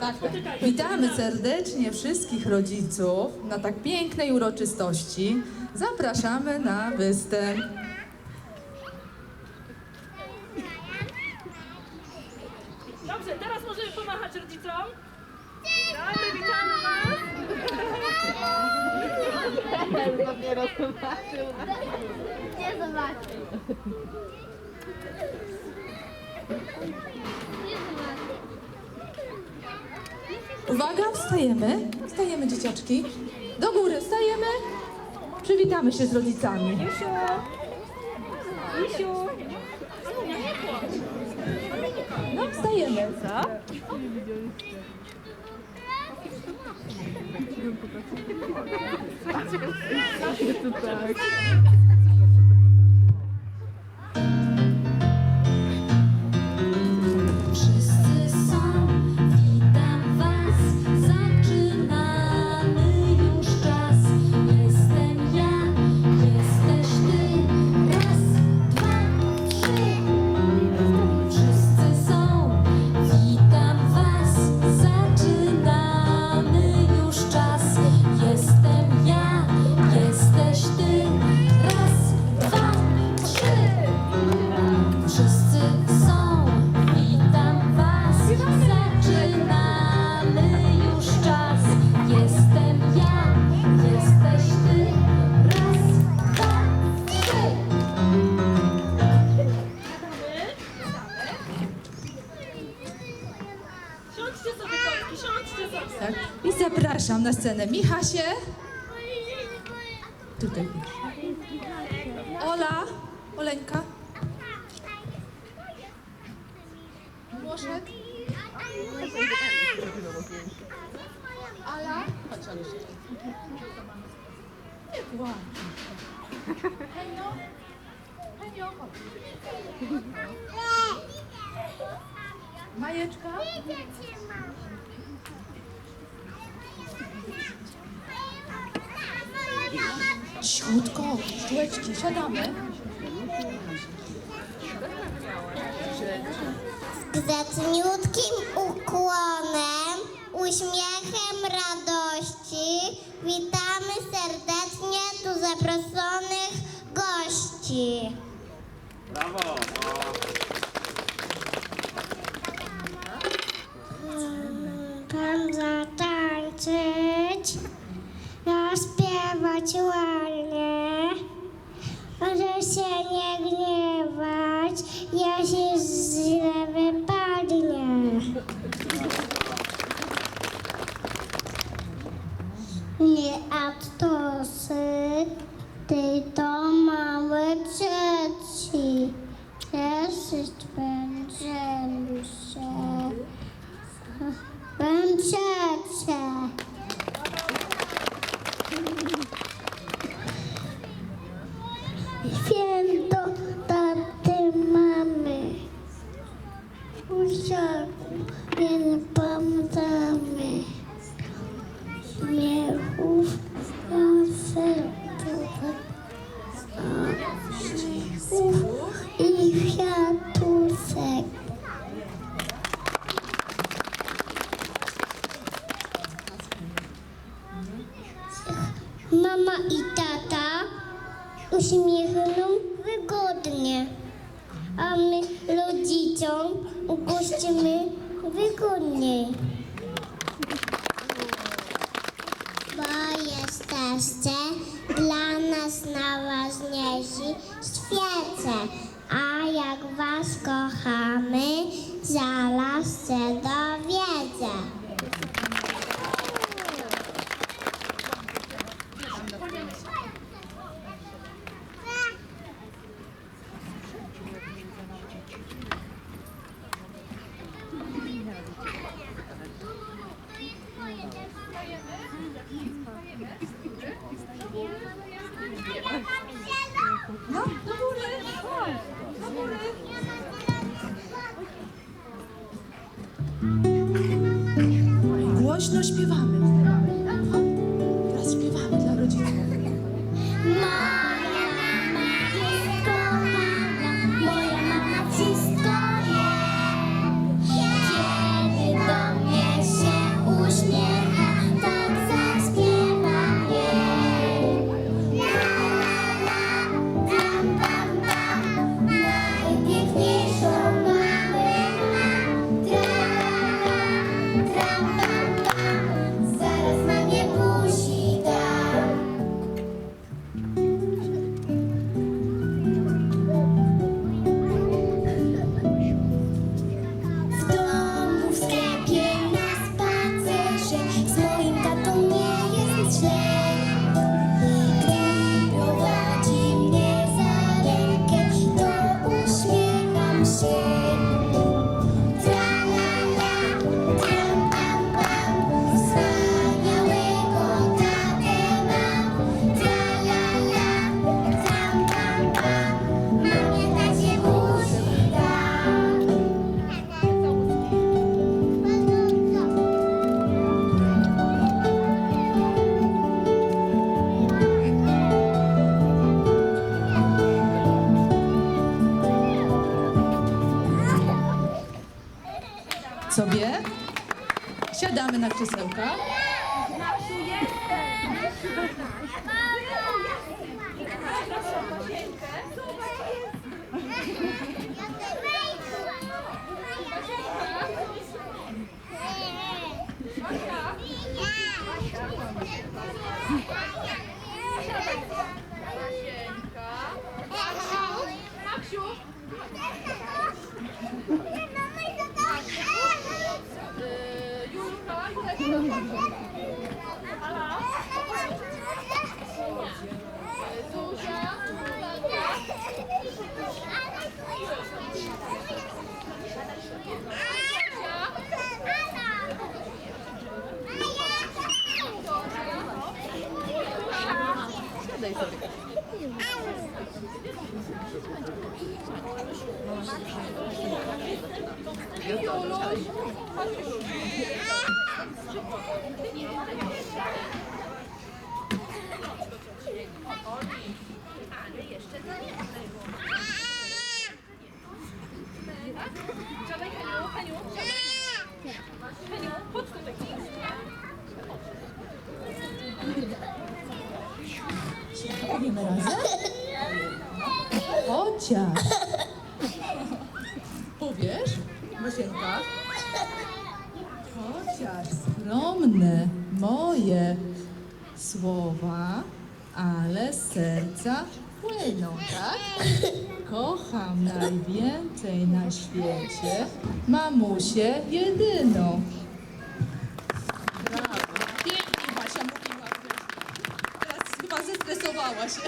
Tak, witamy serdecznie wszystkich rodziców na tak pięknej uroczystości. Zapraszamy na występ. Dobrze, teraz możemy pomachać rodzicom. Dobry, witamy Was. Nie zobaczy. Nie zobaczy. Uwaga, wstajemy. Wstajemy, dzieciaczki. Do góry, wstajemy. Przywitamy się z rodzicami. Isiu. Isiu. No, wstajemy. Co? Wszyscy na scenę Michasię. Tutaj. Ola, Oleńka. Młoszek. Ala. Nie płacz. Henio. Henio, chodź. Majeczka. Cichutko, szczółeczki, siadamy. Grzeczniutkim ukłonem, uśmiechem radości witamy serdecznie tu zaproszonych gości. Tam zatańczyć, zaśpiewać ładnie, może się nie gniewać, ja się I tata uśmiechną wygodnie, a my rodzicom ugościmy wygodniej. Bo jesteście dla nas najważniejsi świece, a jak was kochamy, zaraz się dowiedzę. No, do góry. Góry. Głośno śpiewamy. Sobie. Siadamy na krzesełka. Siadaj, Mosienka? Chociaż skromne moje słowa, ale serca płyną, tak? Kocham najwięcej na świecie mamusię jedyną. Brawo. Pięknie Basia mówiła. Teraz chyba zestresowała się.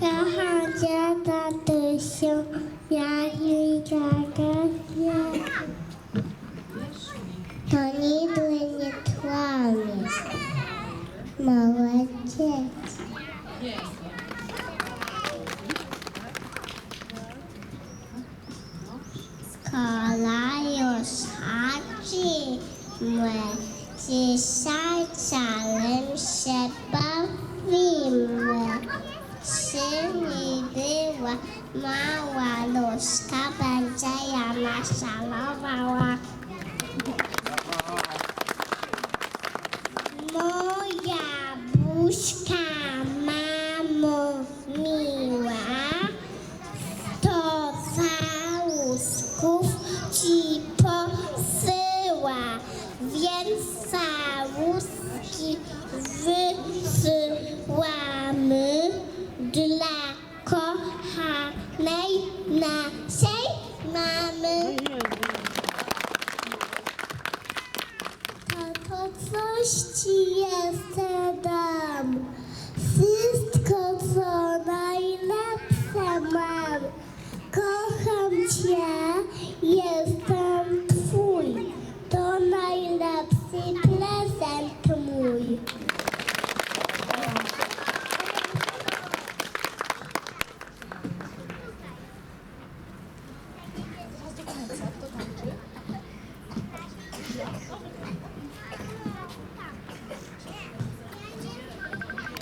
Kocham cię, tatusiu, ja i gagasie. To nigdy nie kłamie. Małe dzieci. Mała nóżka, będzie ja naszalowała. Moja buźka, mamo miła, to całusków ci posyła, więc całuski wysyłamy dla kochanej naszej mamy. Tato, coś ci jeszcze dam. Wszystko, co najlepsze mam. Kocham cię,